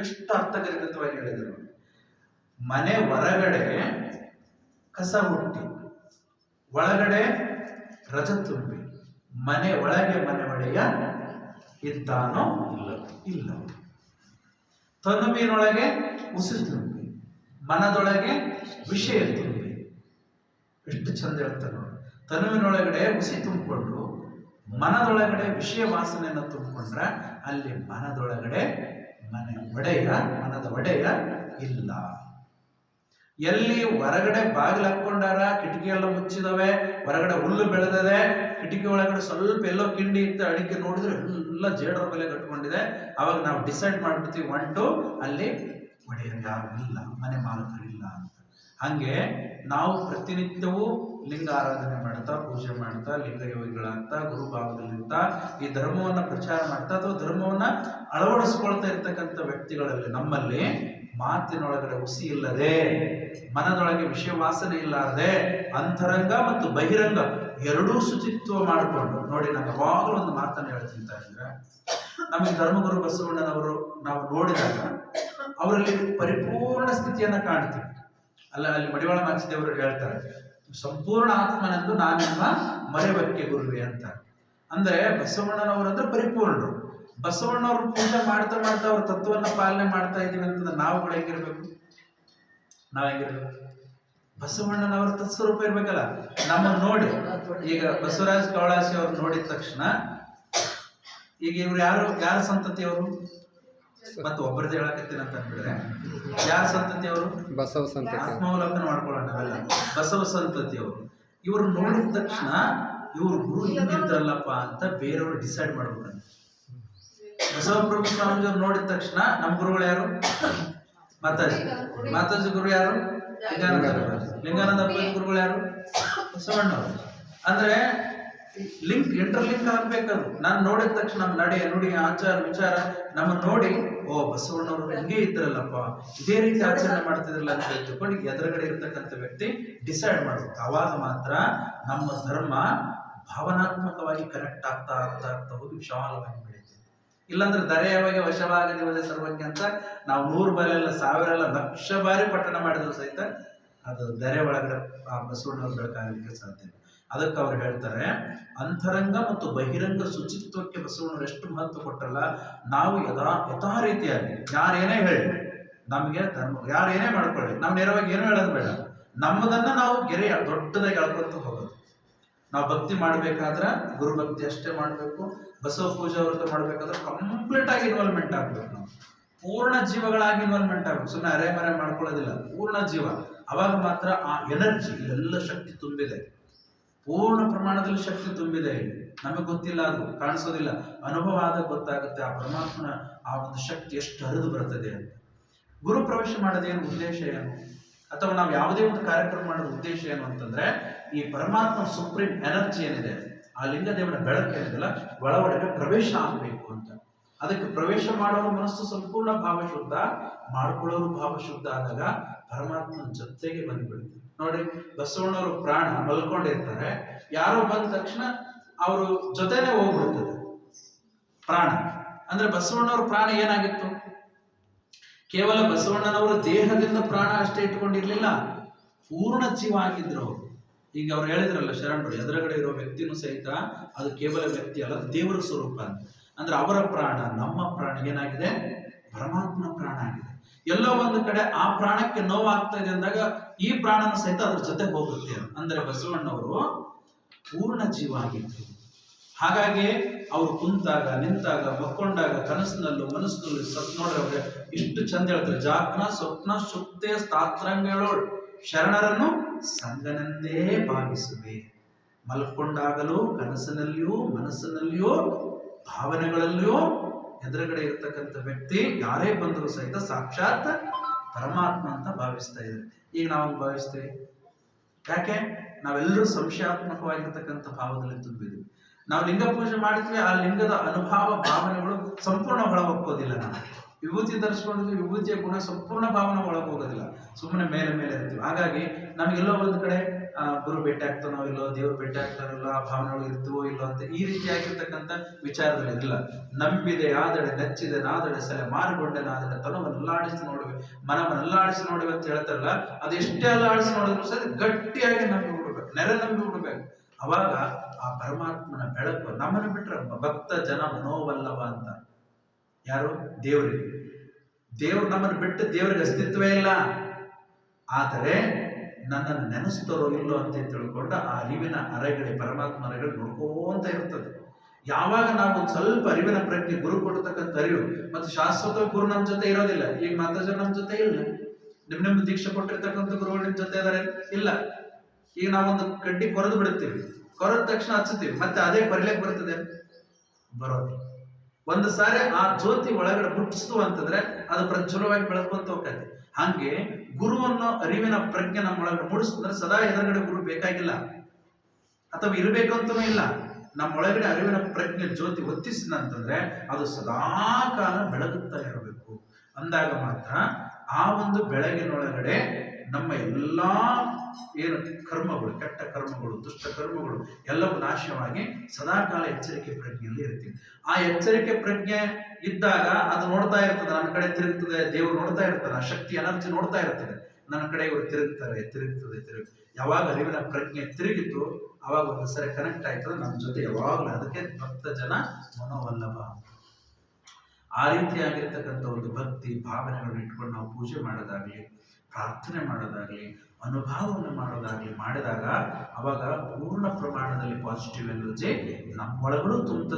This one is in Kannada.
ಎಷ್ಟು ಅರ್ಥಗರ್ಭಿತವಾಗಿ ಹೇಳಿದರು. ಮನೆ ಹೊರಗಡೆ ಕಸ ಹುಟ್ಟಿ ಒಳಗಡೆ ರಜ ತುಂಬಿ, ಮನೆ ಒಳಗೆ ಮನೆ ಒಡೆಯ ಇದ್ದಾನೋ ಇಲ್ಲ? ಇಲ್ಲ. ತನುವಿನೊಳಗೆ ಉಸಿ ತುಂಬಿ, ಮನದೊಳಗೆ ವಿಷಯ ತುಂಬಿ. ಎಷ್ಟು ಚಂದ ಹೇಳ್ತಾರೆ ತನುವಿನೊಳಗಡೆ ಉಸಿ ತುಂಬಿಕೊಂಡು, ಮನದೊಳಗಡೆ ವಿಷಯ ವಾಸನೆಯನ್ನು ತುಂಬಿಕೊಂಡ್ರೆ ಅಲ್ಲಿ ಮನದೊಳಗಡೆ ಮನೆ ಒಡೆಯ ಮನದ ಒಡೆಯ ಇಲ್ಲ. ಎಲ್ಲಿ ಹೊರಗಡೆ ಬಾಗಿಲು ಹಾಕೊಂಡಾರ ಕಿಟಕಿ ಎಲ್ಲ ಮುಚ್ಚಿದವೆ, ಹೊರಗಡೆ ಹುಲ್ಲು ಬೆಳೆದಿದೆ, ಕಿಟಕಿ ಒಳಗಡೆ ಸ್ವಲ್ಪ ಎಲ್ಲೋ ಕಿಂಡಿ ಇತ್ತು ಅಡಿಕೆ ನೋಡಿದ್ರೆ ಎಲ್ಲ ಜೇಡರ ಬೆಲೆ ಕಟ್ಕೊಂಡಿದೆ. ಅವಾಗ ನಾವು ಡಿಸೈಡ್ ಮಾಡ್ಬಿಡ್ತೀವಿ ಟು ಅಲ್ಲಿ ಒಡೆಯರು ಯಾರು ಇಲ್ಲ ಮನೆ ಮಾಲಕರು ಇಲ್ಲ ಅಂತ ಹಂಗೆ ನಾವು ಪ್ರತಿನಿತ್ಯವೂ ಲಿಂಗ ಆರಾಧನೆ ಮಾಡ್ತಾ, ಪೂಜೆ ಮಾಡ್ತಾ ಲಿಂಗ ಯೋಗಿಗಳಾಗ್ತಾ ಗುರುಭಾವದಲ್ಲಿರ್ತಾ ಈ ಧರ್ಮವನ್ನ ಪ್ರಚಾರ ಮಾಡ್ತಾ ಅಥವಾ ಧರ್ಮವನ್ನ ಅಳವಡಿಸ್ಕೊಳ್ತಾ ಇರ್ತಕ್ಕಂಥ ವ್ಯಕ್ತಿಗಳಲ್ಲಿ ನಮ್ಮಲ್ಲಿ ಮಾತಿನೊಳಗಡೆ ಹುಸಿ ಇಲ್ಲದೆ, ಮನದೊಳಗೆ ವಿಷಯ ವಾಸನೆ ಇಲ್ಲದೆ ಅಂತರಂಗ ಮತ್ತು ಬಹಿರಂಗ ಎರಡೂ ಶುಚಿತ್ವ ಮಾಡಿಕೊಂಡು ನೋಡಿ ನಾನು ಯಾವಾಗಲೂ ಒಂದು ಮಾತನ್ನು ಹೇಳ್ತಿಂತ ಇದ್ರೆ ನಮಗೆ ಧರ್ಮಗುರು ಬಸವಣ್ಣನವರು ನಾವು ನೋಡಿದಾಗ ಅವರಲ್ಲಿ ಪರಿಪೂರ್ಣ ಸ್ಥಿತಿಯನ್ನ ಕಾಣ್ತೀವಿ. ಅಲ್ಲ, ಅಲ್ಲಿ ಮಡಿವಾಳ ಮಾಚಿದೇವರು ಹೇಳ್ತಾರೆ, ಸಂಪೂರ್ಣ ಆತ್ಮನೆಂದು ನಾನೆಂಬ ಮರೆವಕ್ಕೆ ಗುರುವೆ ಅಂತ ಅಂದ್ರೆ ಬಸವಣ್ಣನವರಂದ್ರೆ ಪರಿಪೂರ್ಣರು. ಬಸವಣ್ಣವ್ರ ಪೂಜೆ ಮಾಡ್ತಾ ಮಾಡ್ತಾ ಅವ್ರ ತತ್ವವನ್ನ ಪಾಲನೆ ಮಾಡ್ತಾ ಇದೀವಿ ಅಂತಂದ್ರೆ ನಾವುಗಳು ಹೆಂಗಿರ್ಬೇಕು? ನಾವ್ ಹೆಂಗಿರ್ಬೇಕು? ಬಸವಣ್ಣನವರ ತತ್ಸ್ವರೂಪ ಇರ್ಬೇಕಲ್ಲ. ನಮ್ಮ ನೋಡಿ, ಈಗ ಬಸವರಾಜ್ ಕವಳಾಸಿ ಅವ್ರು ನೋಡಿದ ತಕ್ಷಣ, ಈಗ ಇವ್ರು ಯಾರು, ಯಾರ ಸಂತತಿಯವರು ಮತ್ತೆ ಒಬ್ಬರದ್ದು ಹೇಳಕತ್ತೀನಿ ಅಂತ ಅಂದ್ಬಿಟ್ರೆ ಯಾರ ಸಂತತಿಯವರು ಬಸವ ಸಂತತಿ. ಆತ್ಮಾವಲಂಬನೆ ಮಾಡ್ಕೊಳ್ಳೋಣ ಬಸವ ಸಂತತಿಯವರು ಇವ್ರು ನೋಡಿದ ತಕ್ಷಣ ಇವ್ರು ಗುರು ಹಿಂಗಿದ್ರಲ್ಲಪ್ಪ ಅಂತ ಬೇರೆಯವರು ಡಿಸೈಡ್ ಮಾಡ್ಬಿಟ್ರೆ ಬಸವ ಪ್ರಭು ಸ್ವಾಮೀಜಿ ಅವ್ರು ನೋಡಿದ ತಕ್ಷಣ ನಮ್ಮ ಗುರುಗಳು ಯಾರು? ಮಾತಾಜಿ. ಮಾತಾಜಿ ಗುರು ಯಾರು? ಲಿಂಗಾನಂದ ಲಿಂಗಾನಂದ ಗುರುಗಳು ಯಾರು? ಬಸವಣ್ಣವರು. ಅಂದ್ರೆ ಲಿಂಕ್ ಇಂಟರ್ಲಿಂಕ್ ಆಗ್ಬೇಕದು. ನಾನು ನೋಡಿದ ತಕ್ಷಣ ನಮ್ಮ ನಡೆ ನುಡಿ ಆಚಾರ ವಿಚಾರ ನಮ್ಮ ನೋಡಿ ಓ ಬಸವಣ್ಣವರು ಹಿಂಗೆ ಇದ್ರಲ್ಲಪ್ಪ, ಇದೇ ರೀತಿ ಆಚರಣೆ ಮಾಡ್ತಿದ್ರಲ್ಲ ಅಂತ ತಿಳ್ಕೊಂಡು ಎದುರುಗಡೆ ಇರತಕ್ಕಂಥ ವ್ಯಕ್ತಿ ಡಿಸೈಡ್ ಮಾಡ್ಬೇಕು ಅವಾಗ ಮಾತ್ರ ನಮ್ಮ ಧರ್ಮ ಭಾವನಾತ್ಮಕವಾಗಿ ಕನೆಕ್ಟ್ ಆಗ್ತಾ ಆಗ್ತಾ ಆಗ್ತಾ ಹೋಗಿ ವಿಶಾಲವಾಗಿ ಬೆಳೀತದೆ ಇಲ್ಲಾಂದ್ರೆ ದರೆಯವಾಗಿ ವಶವಾಗದಿವದೆ ಸರ್ವಜ್ಞ ಅಂತ ನಾವು ನೂರು ಬಾರಿ ಅಲ್ಲ ಸಾವಿರ ಅಲ್ಲ ಲಕ್ಷ ಬಾರಿ ಪಠಣ ಮಾಡಿದ್ರು ಸಹಿತ ಅದು ದರೆ ಒಳಗಡೆ ಆ ಬಸವಣ್ಣವ್ರು ಬೆಳಕಾಗಲಿಕ್ಕೆ ಸಾಧ್ಯ. ಅದಕ್ಕೆ ಅವ್ರು ಹೇಳ್ತಾರೆ, ಅಂತರಂಗ ಮತ್ತು ಬಹಿರಂಗ ಶುಚಿತ್ವಕ್ಕೆ ಬಸವಣ್ಣ ಎಷ್ಟು ಮಹತ್ವ ಕೊಟ್ಟರಲ್ಲ ನಾವು ಯಥಾ ಯಥಾ ರೀತಿಯಾಗಿ ಯಾರೇನೇ ಹೇಳಿ, ನಮಗೆ ಧರ್ಮ, ಯಾರೇನೇ ಮಾಡ್ಕೊಳ್ಳಿ ನಮ್ಮ ನೇರವಾಗಿ ಏನು ಹೇಳೋದು ಬೇಡ, ನಮ್ಮದನ್ನ ನಾವು ಗೆರೆ ದೊಡ್ಡದಾಗಿ ಎಳ್ಕೊಂತ ಹೋಗೋದು. ನಾವು ಭಕ್ತಿ ಮಾಡ್ಬೇಕಾದ್ರೆ ಗುರು ಭಕ್ತಿ ಅಷ್ಟೇ ಮಾಡಬೇಕು, ಬಸವ ಪೂಜೆ ಅವ್ರದ್ದು ಮಾಡ್ಬೇಕಾದ್ರೆ ಕಂಪ್ಲೀಟ್ ಆಗಿ ಇನ್ವಾಲ್ವ್ಮೆಂಟ್ ಆಗ್ಬೇಕು ನಾವು. ಪೂರ್ಣ ಜೀವಗಳಾಗಿ ಇನ್ವಾಲ್ವ್ಮೆಂಟ್ ಆಗ್ಬೇಕು. ಸುಮ್ಮನೆ ಅರೆ ಮರೆ ಮಾಡ್ಕೊಳ್ಳೋದಿಲ್ಲ, ಪೂರ್ಣ ಜೀವ. ಅವಾಗ ಮಾತ್ರ ಆ ಎನರ್ಜಿ ಎಲ್ಲ ಶಕ್ತಿ ತುಂಬಿದೆ. ಪೂರ್ಣ ಪ್ರಮಾಣದಲ್ಲಿ ಶಕ್ತಿ ತುಂಬಿದೆ ನಮಗೆ ಗೊತ್ತಿಲ್ಲ ಅದು, ಕಾಣಿಸೋದಿಲ್ಲ. ಅನುಭವ ಆದಾಗ ಗೊತ್ತಾಗುತ್ತೆ ಆ ಪರಮಾತ್ಮನ ಆ ಒಂದು ಶಕ್ತಿ ಎಷ್ಟು ಹರಿದು ಬರ್ತದೆ ಅಂತ. ಗುರು ಪ್ರವೇಶ ಮಾಡೋದೇನು ಉದ್ದೇಶ ಏನು? ಅಥವಾ ನಾವು ಯಾವುದೇ ಒಂದು ಕಾರ್ಯಕ್ರಮ ಮಾಡೋದು ಉದ್ದೇಶ ಏನು ಅಂತಂದ್ರೆ, ಈ ಪರಮಾತ್ಮ ಸುಪ್ರೀಂ ಎನರ್ಜಿ ಏನಿದೆ, ಆ ಲಿಂಗದೇವನ ಬೆಳಕು ಏನಿದೆಲ್ಲ ಒಳ ಒಳಗೆ ಪ್ರವೇಶ ಆಗಬೇಕು ಅಂತ. ಅದಕ್ಕೆ ಪ್ರವೇಶ ಮಾಡೋರು ಮನಸ್ಸು ಸಂಪೂರ್ಣ ಭಾವಶುದ್ಧ, ಮಾಡ್ಕೊಳ್ಳೋರು ಭಾವಶುದ್ಧ ಆದಾಗ ಪರಮಾತ್ಮನ ಜೊತೆಗೆ ಬಂದ್ಬಿಡುತ್ತೆ. ನೋಡಿ, ಬಸವಣ್ಣವರು ಪ್ರಾಣ ಮಲ್ಕೊಂಡಿರ್ತಾರೆ. ಯಾರೋ ಬಂದ ತಕ್ಷಣ ಅವರು ಜೊತೆನೆ ಹೋಗ್ಬಿಡ್ತದೆ. ಪ್ರಾಣ. ಅಂದ್ರೆ ಬಸವಣ್ಣವ್ರ ಪ್ರಾಣ ಏನಾಗಿತ್ತು? ಕೇವಲ ಬಸವಣ್ಣನವರು ದೇಹದಿಂದ ಪ್ರಾಣ ಅಷ್ಟೇ ಇಟ್ಕೊಂಡಿರ್ಲಿಲ್ಲ. ಪೂರ್ಣ ಜೀವ ಆಗಿದ್ರು ಅವರು. ಈಗ ಅವ್ರು ಹೇಳಿದ್ರಲ್ಲ ಶರಣರು ಎದುರುಗಡೆ ಇರೋ ವ್ಯಕ್ತಿನೂ ಸಹಿತ ಅದು ಕೇವಲ ವ್ಯಕ್ತಿ ಅಲ್ಲ ದೇವರ ಸ್ವರೂಪ ಅಂತ. ಅಂದ್ರೆ ಅವರ ಪ್ರಾಣ, ನಮ್ಮ ಪ್ರಾಣ ಏನಾಗಿದೆ? ಪರಮಾತ್ಮನ ಪ್ರಾಣ ಆಗಿದೆ. ಎಲ್ಲೋ ಒಂದು ಕಡೆ ಆ ಪ್ರಾಣಕ್ಕೆ ನೋವಾಗ್ತಾ ಇದೆ ಅಂದಾಗ ಈ ಪ್ರಾಣನ ಸಹಿತ ಅದ್ರ ಜೊತೆ ಹೋಗುತ್ತೆ. ಅಂದ್ರೆ ಬಸವಣ್ಣವರು ಪೂರ್ಣ ಜೀವ ಆಗಿದ್ರು. ಹಾಗಾಗಿ ಅವರು ಕುಂತಾಗ, ನಿಂತಾಗ, ಮಕ್ಕೊಂಡಾಗ, ಕನಸಿನಲ್ಲೂ, ಮನಸ್ಸಿನಲ್ಲಿ ಸತ್ ನೋಡ್ರೆ ಇಷ್ಟು ಚಂದ ಹೇಳ್ತಾರೆ. ಜಾಗ್ನ ಸ್ವಪ್ನ, ಸುಪ್ತೆ ಸ್ಥಾತ್ರಂಗಳೋಳ್ ಶರಣರನ್ನು ಸಂಗನಂದೇ ಭಾವಿಸುವೆ. ಮಲ್ಕೊಂಡಾಗಲೂ, ಕನಸಿನಲ್ಲಿಯೂ, ಮನಸ್ಸಿನಲ್ಲಿಯೂ ಭಾವನೆಗಳಲ್ಲಿಯೂ ಎದುರುಗಡೆ ಇರತಕ್ಕಂಥ ವ್ಯಕ್ತಿ ಯಾರೇ ಬಂದರೂ ಸಹಿತ ಸಾಕ್ಷಾತ್ ಪರಮಾತ್ಮ ಅಂತ ಭಾವಿಸ್ತಾ ಇದ್ದಾರೆ. ಈಗ ನಾವು ಭಾವಿಸ್ತೀವಿ? ಯಾಕೆ? ನಾವೆಲ್ಲರೂ ಸಂಶಯಾತ್ಮಕವಾಗಿರ್ತಕ್ಕಂಥ ಭಾವದಲ್ಲಿ ತುಂಬಿದ್ವಿ ನಾವು ಲಿಂಗ ಪೂಜೆ ಮಾಡಿದ್ವಿ ಆ ಲಿಂಗದ ಅನುಭವ ಭಾವನೆಗಳು ಸಂಪೂರ್ಣ ಹೊಳಹೊಕ್ಕೋದಿಲ್ಲ ನಾವು ವಿಭೂತಿ ಧರಿಸ್ಕೊಂಡಿದ್ವಿ ವಿಭೂತಿಯ ಗುಣ ಸಂಪೂರ್ಣ ಭಾವನೆ ಒಳಗೆ ಹೋಗೋದಿಲ್ಲ. ಸುಮ್ಮನೆ ಮೇಲೆ ಮೇಲೆ ಇರ್ತೀವಿ. ಹಾಗಾಗಿ ನಮಗೆಲ್ಲೋ ಒಂದು ಕಡೆ ಗುರು ಭೇಟಿ ಆಗ್ತಾನೋ ಇಲ್ಲೋ, ದೇವ್ರು ಭೇಟಿ ಆಗ್ತಾನೋ ಆ ಭಾವನೆಗಳು ಇರ್ತವೋ ಇಲ್ಲೋ ಅಂತ ಈ ರೀತಿಯಾಗಿರ್ತಕ್ಕಂಥ ವಿಚಾರದಲ್ಲಿ ಇರಲಿಲ್ಲ ನಂಬಿದೆ, ಆದಡೆ, ನಚ್ಚಿದೆ, ನಾದಡೆ ಸಲ ಮಾರುಗೊಂಡೆ, ನಾದಡೆ ತನವನ್ನೆಲ್ಲಾಡಿಸಿ ನೋಡುವೆ ಮನವನ್ನೆಲ್ಲಾಡಿಸಿ ನೋಡುವೆ ಅಂತ ಹೇಳ್ತಾರಲ್ಲ ಅದೆಷ್ಟೇ ಅಲ್ಲಾಡಿಸಿ ನೋಡಿದ್ರು ಸರಿ ಗಟ್ಟಿಯಾಗಿ ನಂಬಿ ಬಿಡ್ಬೇಕು ನೆರೆ ನಂಬಿ ಬಿಡ್ಬೇಕು ಅವಾಗ ಆ ಪರಮಾತ್ಮನ ಬೆಳಕು ನಮ್ಮನ್ನು ಬಿಟ್ರೆ ಭಕ್ತ ಜನ ಮನೋವಲ್ಲವ ಅಂತ. ಯಾರು? ದೇವರಿಗೆ ದೇವರು ನಮ್ಮನ್ನು ಬಿಟ್ಟು ದೇವರಿಗೆ ಅಸ್ತಿತ್ವೇ ಇಲ್ಲ. ಆದರೆ ನನ್ನನ್ನು ನೆನೆಸ್ತಾರೋ ಇಲ್ಲೋ ಅಂತ ತಿಳ್ಕೊಂಡು ಆ ಅರಿವಿನ ಅರೆಗಡೆ ಪರಮಾತ್ಮ ಅರೆಗಳು ನೋಡ್ಕೋಂತ ಇರ್ತದೆ. ಯಾವಾಗ ನಾವು ಒಂದು ಸ್ವಲ್ಪ ಅರಿವಿನ ಪ್ರಜ್ಞೆ ಗುರು ಕೊಡ್ತಕ್ಕಂಥ ಅರಿವು, ಮತ್ತು ಶಾಶ್ವತ ಗುರು ನಮ್ಮ ಜೊತೆ ಇರೋದಿಲ್ಲ ಈಗ ಮಾತಾಜ ನಮ್ಮ ಜೊತೆ ಇಲ್ಲ. ನಿಮ್ಮ ನಿಮ್ಮ ದೀಕ್ಷೆ ಕೊಟ್ಟಿರ್ತಕ್ಕಂಥ ಗುರುಗಳು ನಿಮ್ ಜೊತೆ ಇದ್ದಾರೆ ಇಲ್ಲ. ಈಗ ನಾವೊಂದು ಕಡ್ಡಿ ಕೊರೆದು ಬಿಡುತ್ತೀವಿ. ಕೊರೆದ ತಕ್ಷಣ ಹಚ್ಚುತ್ತೀವಿ, ಮತ್ತೆ ಅದೇ ಕೊರಿಲಿಕ್ಕೆ ಬರ್ತದೆ ಬರೋದು ಒಂದು ಸಾರಿ ಆ ಜ್ಯೋತಿ ಒಳಗಡೆ ಮುಟ್ಟಿಸ್ತು ಅಂತಂದ್ರೆ ಅದು ಪ್ರಜ್ವಲವಾಗಿ ಬೆಳಕೊಂತ ಹೋಗ್ತೈತಿ. ಹಂಗೆ ಗುರುವನ್ನು ಅರಿವಿನ ಪ್ರಜ್ಞೆ ನಮ್ಮ ಒಳಗಡೆ ಮೂಡಿಸ್ತಂದ್ರೆ ಸದಾ ಎದುರುಗಡೆ ಗುರು ಬೇಕಾಗಿಲ್ಲ. ಅಥವಾ ಇರಬೇಕು ಅಂತನೂ ಇಲ್ಲ. ನಮ್ಮೊಳಗಡೆ ಅರಿವಿನ ಪ್ರಜ್ಞೆ ಜ್ಯೋತಿ ಹೊತ್ತಿಸಿದ ಅಂತಂದ್ರೆ ಅದು ಸದಾ ಕಾಲ ಬೆಳಗುತ್ತಾ ಇರಬೇಕು. ಅಂದಾಗ ಮಾತ್ರ ಆ ಒಂದು ಬೆಳಗಿನೊಳಗಡೆ ನಮ್ಮ ಎಲ್ಲ ಏನು ಕರ್ಮಗಳು, ಕೆಟ್ಟ ಕರ್ಮಗಳು, ದುಷ್ಟ ಕರ್ಮಗಳು ಎಲ್ಲವೂ ನಾಶವಾಗಿ ಸದಾಕಾಲ ಎಚ್ಚರಿಕೆ ಪ್ರಜ್ಞೆಯಲ್ಲಿ ಇರ್ತೀವಿ. ಆ ಎಚ್ಚರಿಕೆ ಪ್ರಜ್ಞೆ ಇದ್ದಾಗ ಅದು ನೋಡ್ತಾ ಇರ್ತದೆ, ನನ್ನ ಕಡೆ ತಿರುಗ್ತದೆ, ದೇವರು ನೋಡ್ತಾ ಇರ್ತಾರೆ ಆ ಶಕ್ತಿ ಎನರ್ಜಿ ನೋಡ್ತಾ ಇರ್ತದೆ. ನನ್ನ ಕಡೆ ಇವರು ತಿರುಗ್ತಾರೆ, ತಿರುಗ್ತದೆ ತಿರುಗ್ ಯಾವಾಗ ಅರಿವಿನ ಪ್ರಜ್ಞೆ ತಿರುಗಿತು, ಅವಾಗ ಒಂದು ಸರಿ ಕನೆಕ್ಟ್ ಆಯ್ತದೆ ನಮ್ಮ ಜೊತೆ ಯಾವಾಗಲೂ ಅದಕ್ಕೆ ಭಕ್ತ ಜನ ಮನೋವಲ್ಲಭ. ಆ ರೀತಿಯಾಗಿರ್ತಕ್ಕಂಥ ಒಂದು ಭಕ್ತಿ ಭಾವನೆಗಳನ್ನು ಇಟ್ಕೊಂಡು ನಾವು ಪೂಜೆ ಮಾಡೋದಾಗ್ಲಿ, ಪ್ರಾರ್ಥನೆ ಮಾಡೋದಾಗ್ಲಿ, ಅನುಭವವನ್ನು ಮಾಡೋದಾಗ್ಲಿ ಮಾಡಿದಾಗ ಅವಾಗ ಪೂರ್ಣ ಪ್ರಮಾಣದಲ್ಲಿ ಪಾಸಿಟಿವ್ ಎನರ್ಜಿ ನಮ್ಮೊಳಗಡೆ ತುಂಬುತ್ತದೆ.